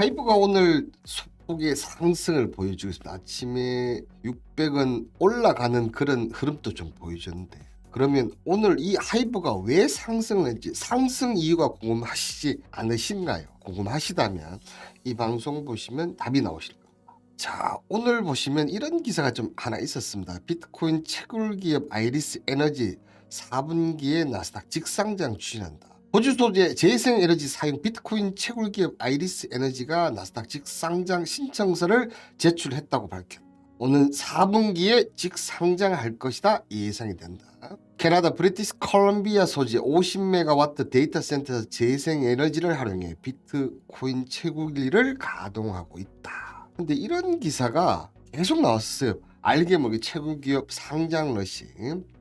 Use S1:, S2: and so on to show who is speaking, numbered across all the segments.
S1: 하이브가 오늘 소폭의 상승을 보여주고 있습니다. 아침에 600원 올라가는 그런 흐름도 좀 보여줬는데 그러면 오늘 이 하이브가 왜 상승을 했지 상승 이유가 궁금하시지 않으신가요? 궁금하시다면 이 방송 보시면 답이 나오실 겁니다. 자 오늘 보시면 이런 기사가 좀 하나 있었습니다. 비트코인 채굴 기업 아이리스 에너지 4분기에 나스닥 직상장 추진한다. 호주 소재 재생 에너지 사용 비트코인 채굴 기업 아이리스 에너지가 나스닥 직 상장 신청서를 제출했다고 밝혔다. 오는 4분기에 직상장할 것이다 예상이 된다. 캐나다 브리티스 컬럼비아 소재 50메가와트 데이터 센터에서 재생 에너지를 활용해 비트코인 채굴기를 가동하고 있다. 근데 이런 기사가 계속 나왔어요. 알게 모르게 채굴 기업 상장 러시.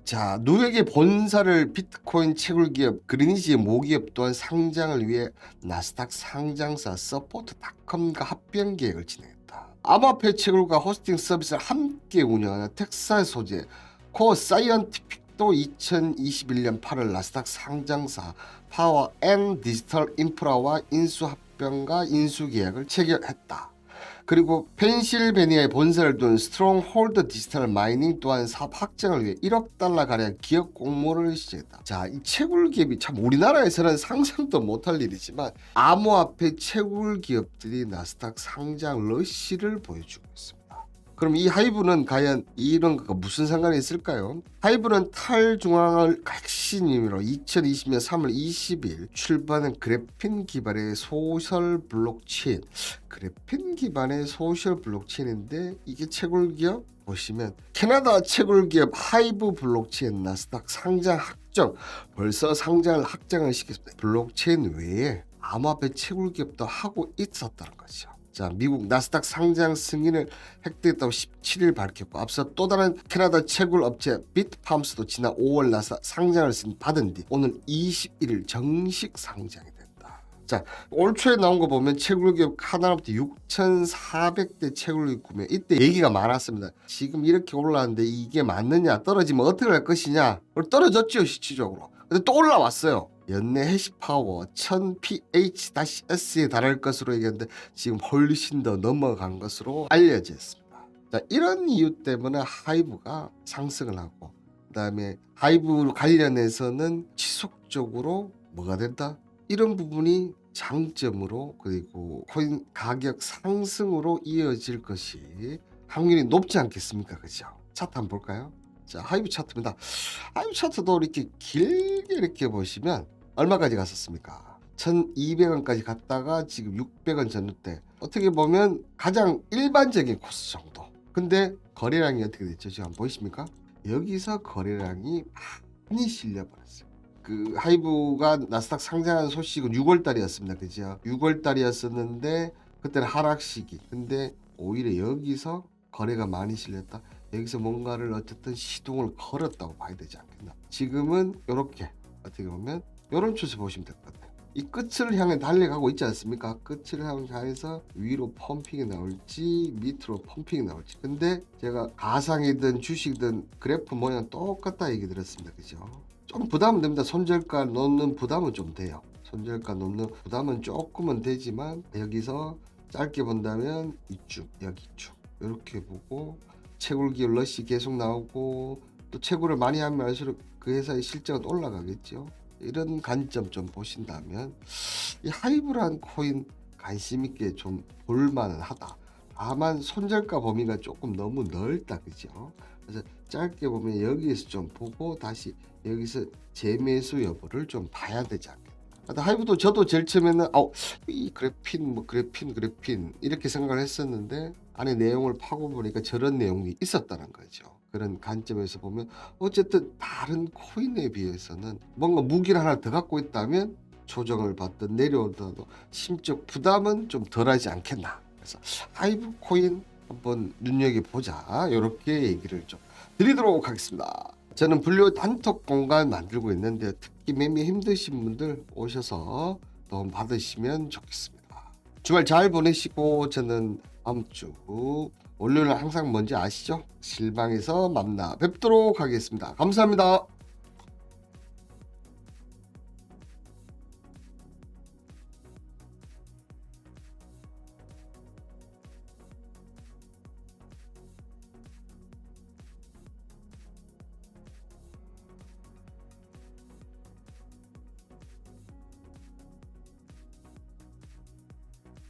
S1: 자, 누에게 본사를 비트코인 채굴 기업 그리니지의 모기업 또한 상장을 위해 나스닥 상장사 서포트닷컴과 합병 계획을 진행했다. 아마페 채굴과 호스팅 서비스를 함께 운영하는 텍사스 소재 코어 사이언티픽도 2021년 8월 나스닥 상장사 파워 앤 디지털 인프라와 인수 합병과 인수 계약을 체결했다. 그리고 펜실베니아에 본사를 둔 스트롱홀드 디지털 마이닝 또한 사업 확장을 위해 1억 달러 가량 기업 공모를 시작했다. 자, 이 채굴 기업이 참 우리나라에서는 상상도 못할 일이지만 암호화폐 채굴 기업들이 나스닥 상장 러시를 보여주고 있습니다. 그럼 이 하이브는 과연 이런 거가 무슨 상관이 있을까요? 하이브는 탈중앙을 핵심 임의로 2020년 3월 20일 출발한 그래핀 기반의 소셜 블록체인 그래핀 기반의 소셜 블록체인인데 이게 채굴 기업 보시면 캐나다 채굴 기업 하이브 블록체인 나스닥 상장 확정 벌써 상장을 확정을 시켰습니다. 블록체인 외에 암호화폐 채굴 기업도 하고 있었다는 거죠. 자, 미국 나스닥 상장 승인을 획득했다고 17일 밝혔고 앞서 또 다른 캐나다 채굴 업체 비트팜스도 지난 5월 나스닥 상장을 받은 뒤 오늘 21일 정식 상장이 됐다. 자, 올 초에 나온 거 보면 채굴 기업 하나로부터 6,400대 채굴 구매 이때 얘기가 많았습니다. 지금 이렇게 올라왔는데 이게 맞느냐 떨어지면 어떻게 할 것이냐 떨어졌죠 실질적으로. 근데 또 올라왔어요. 연내 해시 파워 1000ph-s에 달할 것으로 얘기했는데 지금 훨씬 더 넘어간 것으로 알려져 있습니다. 자, 이런 이유 때문에 하이브가 상승을 하고 그다음에 하이브 관련해서는 지속적으로 뭐가 된다? 이런 부분이 장점으로 그리고 코인 가격 상승으로 이어질 것이 확률이 높지 않겠습니까? 그죠? 차트 한번 볼까요? 자, 하이브 차트입니다. 하이브 차트도 이렇게 길게 이렇게 보시면 얼마까지 갔었습니까? 1200원까지 갔다가 지금 600원 전후대 어떻게 보면 가장 일반적인 코스 정도 근데 거래량이 어떻게 됐죠? 지금 보이십니까? 여기서 거래량이 많이 실려버렸어요 그 하이브가 나스닥 상장한 소식은 6월달이었습니다 그죠? 6월달이었었는데 그때는 하락 시기 근데 오히려 여기서 거래가 많이 실렸다 여기서 뭔가를 어쨌든 시동을 걸었다고 봐야 되지 않겠나 지금은 이렇게 어떻게 보면 이런 추세 보시면 될 것 같아요. 이 끝을 향해 달려가고 있지 않습니까? 끝을 향해서 위로 펌핑이 나올지 밑으로 펌핑이 나올지. 근데 제가 가상이든 주식이든 그래프 모양 똑같다 얘기 들었습니다. 그죠? 좀 부담은 됩니다. 손절가 놓는 부담은 좀 돼요. 손절가 놓는 부담은 조금은 되지만 여기서 짧게 본다면 이쪽 여기 쭉 이렇게 보고 채굴기 러시 계속 나오고 또 채굴을 많이 하면 할수록 그 회사의 실적은 올라가겠죠. 이런 관점 좀 보신다면 이 하이브란 코인 관심 있게 좀 볼만은 하다. 다만 손절가 범위가 조금 너무 넓다 그죠? 그래서 짧게 보면 여기에서 좀 보고 다시 여기서 재매수 여부를 좀 봐야 되지 않겠나. 하이브도 저도 제일 처음에는 어, 이 그래핀 뭐 그래핀 그래핀 이렇게 생각을 했었는데 안에 내용을 파고 보니까 저런 내용이 있었다는 거죠. 그런 관점에서 보면 어쨌든 다른 코인에 비해서는 뭔가 무기를 하나 더 갖고 있다면 조정을 받든 내려오더라도 심적 부담은 좀 덜하지 않겠나. 그래서 하이브 코인 한번 눈여겨 보자. 이렇게 얘기를 좀 드리도록 하겠습니다. 저는 분류 단톡 공간 만들고 있는데 특히 매매 힘드신 분들 오셔서 도움 받으시면 좋겠습니다. 주말 잘 보내시고 저는 다음 주 월요일은 항상 뭔지 아시죠? 실방에서 만나 뵙도록 하겠습니다. 감사합니다.